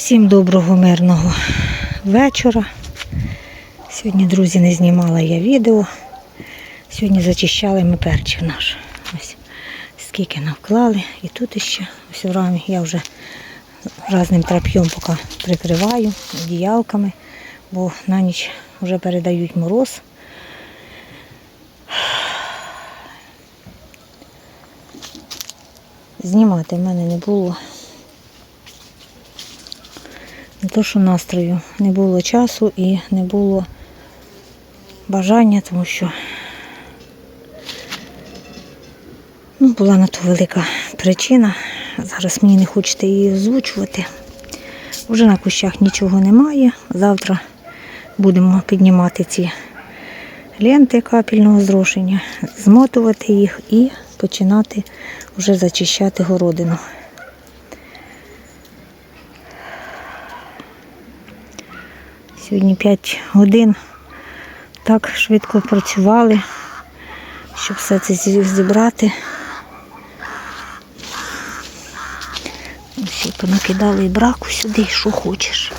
Всім доброго мирного вечора. Сьогодні, друзі, не знімала я відео. Сьогодні зачищали ми перчик наш. Ось скільки навклали. І тут іще ось в рамі я вже разним трап'єм поки прикриваю одіялками, бо на ніч вже передають мороз. Знімати в мене не було. То, що настрою, не було часу і не було бажання, тому що ну, була на то велика причина. Зараз мені не хочеться її озвучувати. Вже на кущах нічого немає. Завтра будемо піднімати ці ленти капельного зрошення, змотувати їх і починати вже зачищати городину. Сьогодні 5 годин так швидко працювали, щоб все це зібрати. Всі понакидали і браку сюди, що хочеш.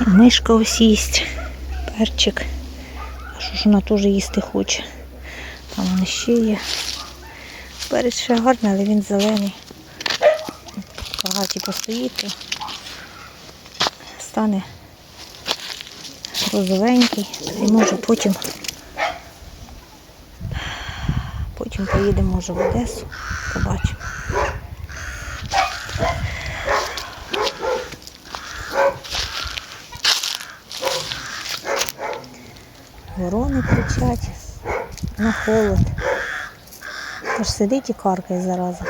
І мишка ось їсть, перчик. А що ж вона теж їсти хоче. Там вони ще є. Перець ще гарний, але він зелений. Багаті постоїти. Стане розовенький. І може потім потім поїдемо може в Одесу. Побачимо. Ворони кричать на холод. Аж сидить і каркає зараза.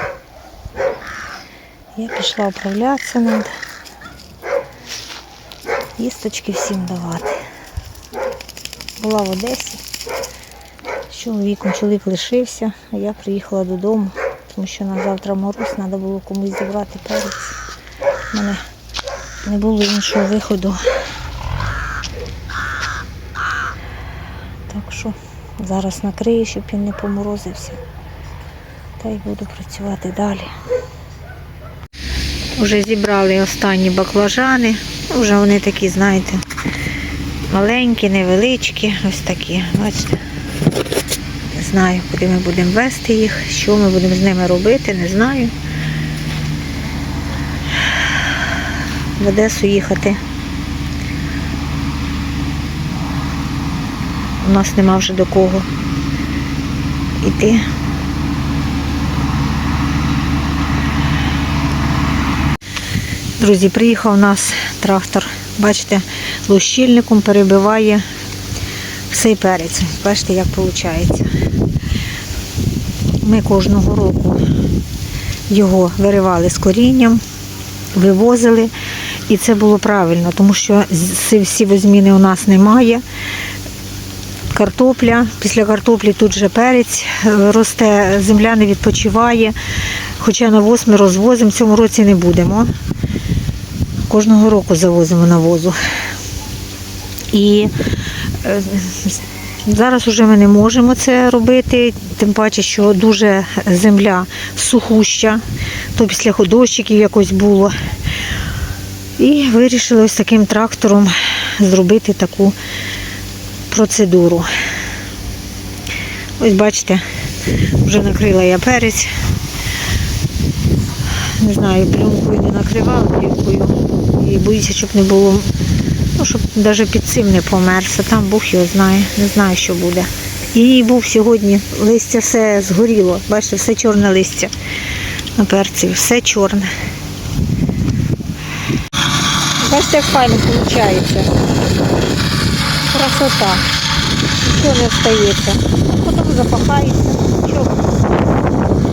Я пішла управлятися треба. Їсточки всім давати. Була в Одесі. З чоловіком чоловік лишився, а я приїхала додому, тому що на завтра мороз, треба було комусь зібрати перець. У мене не було іншого виходу. Так що зараз накрию, щоб він не поморозився. Та й буду працювати далі. Вже зібрали останні баклажани. Вже вони такі, знаєте, маленькі, невеличкі, ось такі. Бачите. Не знаю, куди ми будемо вести їх, що ми будемо з ними робити, не знаю. В Одесу їхати. У нас нема вже до кого йти. Друзі, приїхав у нас трактор. Бачите, лущильником перебиває цей перець. Бачите, як виходить. Ми кожного року його виривали з корінням, вивозили. І це було правильно, тому що сівозміни у нас немає. Картопля, після картоплі тут же перець е, росте, земля не відпочиває. Хоча навоз ми розвозимо, цьому році не будемо. Кожного року завозимо навозу. І е, зараз вже ми не можемо це робити, тим паче, що дуже земля сухуща, то після дощиків якось було. І вирішили ось таким трактором зробити таку процедуру. Ось бачите, вже накрила я перець. Не знаю, пленкою не накривала плівкою. І боюся, щоб не було, ну, щоб навіть під цим не померся. Там Бог його знає, не знаю, що буде. І був сьогодні, листя все згоріло. Бачите, все чорне листя на перці, все чорне. Бачите, як файно виходить. Красота. Нічого не стається. Потім запахається. Нічого.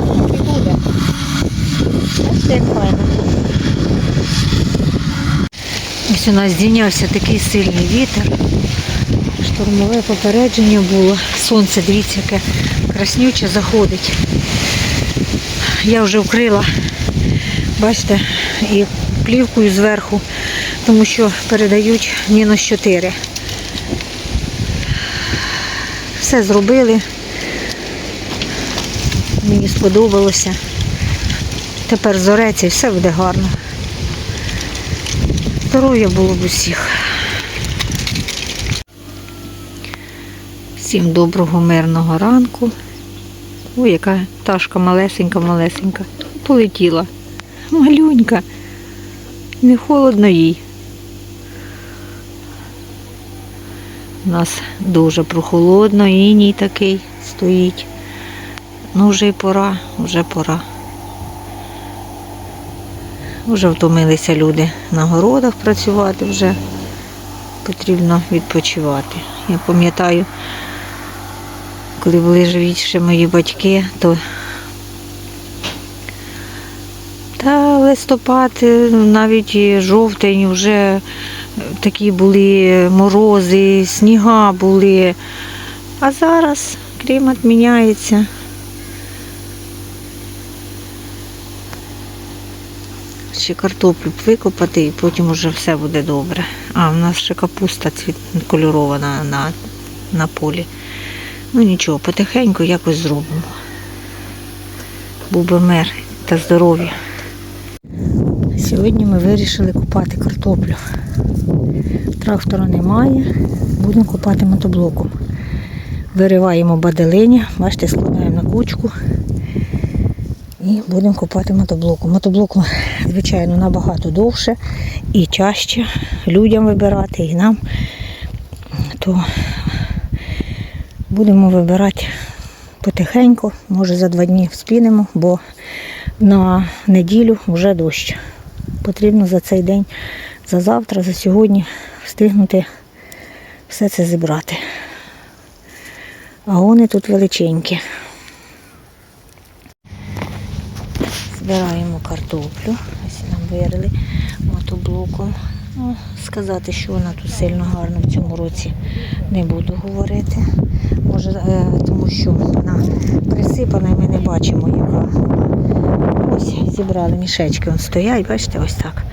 Так і буде. Бачите, як файно. Ось у нас здійнявся такий сильний вітер. Штурмове попередження було. Сонце, дивіться, яке краснюче заходить. Я вже вкрила, бачите, і плівкою зверху, тому що передають мінус 4. Все зробили. Мені сподобалося. Тепер зореться і все буде гарно. Здоров'я було б усіх. Всім доброго мирного ранку. Ой, яка пташка малесенька, малесенька. Полетіла. Малюнька. Не холодно їй. У нас дуже прохолодно, іній такий стоїть. Ну вже й пора, вже пора. Вже втомилися люди на городах працювати, вже потрібно відпочивати. Я пам'ятаю, коли були живі мої батьки, то та листопад, е, навіть жовтень вже такі були морози, сніга були. А зараз клімат міняється. Ще картоплю викопати і потім вже все буде добре. А, в нас ще капуста цвіт кольорована на, на полі. Ну нічого, потихеньку якось зробимо. Був би мир та здоров'я. Сьогодні ми вирішили купати картоплю. Трактора немає, будемо купати мотоблоком. Вириваємо баделиня, бачите, складаємо на кучку і будемо купати мотоблоком. Мотоблоком, звичайно, набагато довше і чаще людям вибирати і нам. То будемо вибирати потихеньку, може за два дні вспінемо, бо на неділю вже дощ. Потрібно за цей день, за завтра, за сьогодні встигнути все це зібрати. А вони тут величенькі. Збираємо картоплю. Ось нам вирили мотоблоком. Ну, сказати, що вона тут сильно гарна в цьому році не буду говорити. Може, е, тому що вона присипана і ми не бачимо, яка. Ось зібрали мішечки, вон стоять, бачите, ось так.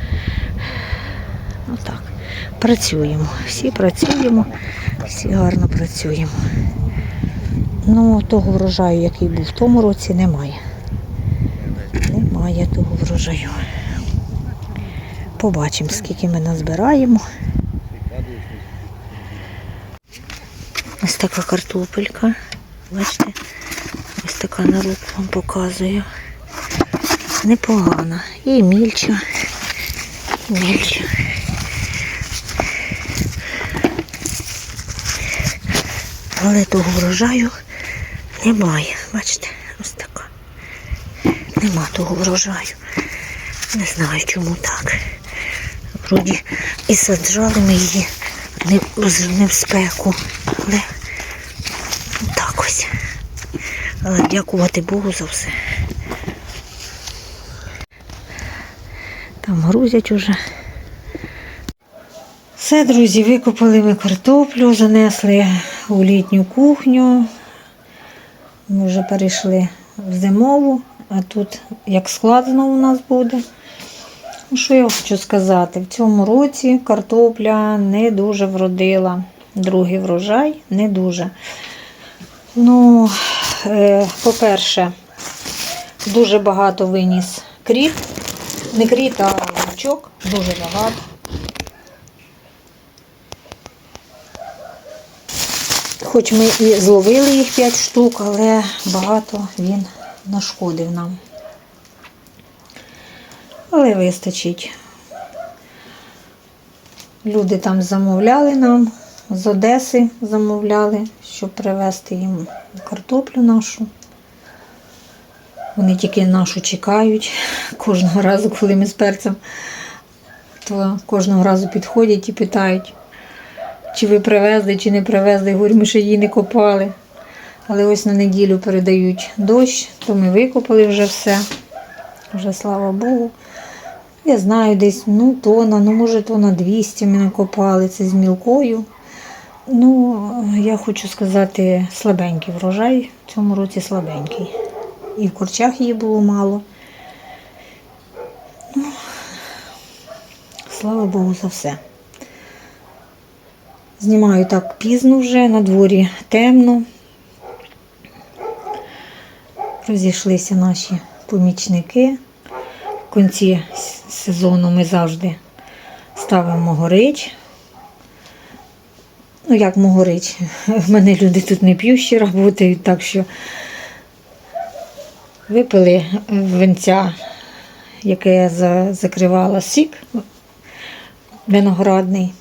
Отак. Працюємо. Всі працюємо, всі гарно працюємо. Ну, того врожаю, який був в тому році, немає. Немає. Побачимо, скільки ми назбираємо. Ось така картопелька. Бачите? Ось така на руку вам показую. Непогана. І мільча. І мільча. Але того врожаю немає. Бачите, ось така. Нема того врожаю. Не знаю, чому так. Вроді і саджали ми її не, в- спеку. Але так ось. Але дякувати Богу за все. Там грузять уже. Все, друзі, викопали ми картоплю, занесли у літню кухню. Ми вже перейшли в зимову, а тут як складно у нас буде. Ну, що я хочу сказати? В цьому році картопля не дуже вродила. Другий врожай не дуже. Ну, е, по-перше, дуже багато виніс кріт. Не кріт, а лучок. Дуже багато. Хоч ми і зловили їх 5 штук, але багато він нашкодив нам. Але вистачить. Люди там замовляли нам, з Одеси замовляли, щоб привезти їм картоплю нашу. Вони тільки нашу чекають. Кожного разу, коли ми з перцем, то кожного разу підходять і питають, чи ви привезли, чи не привезли. Я говорю, ми ще її не копали. Але ось на неділю передають дощ, то ми викопали вже все. Вже слава Богу. Я знаю, десь ну, тона, ну може тона 200 ми накопали, це з мілкою. Ну, я хочу сказати, слабенький врожай. В цьому році слабенький. І в корчах її було мало. Ну, слава Богу за все. Знімаю так пізно вже, на дворі темно. Розійшлися наші помічники. Кінці сезону ми завжди ставимо горич. Ну, як могорич. В мене люди тут не п'ющі працюють, так що випили винця, яке я закривала сік виноградний.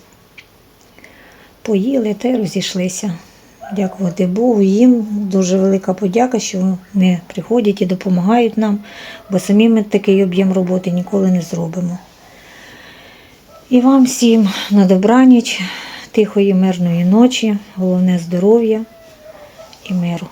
Поїли та й розійшлися. Дякувати Богу. Їм дуже велика подяка, що вони приходять і допомагають нам, бо самі ми такий об'єм роботи ніколи не зробимо. І вам всім на добраніч, тихої, мирної ночі, головне здоров'я і миру.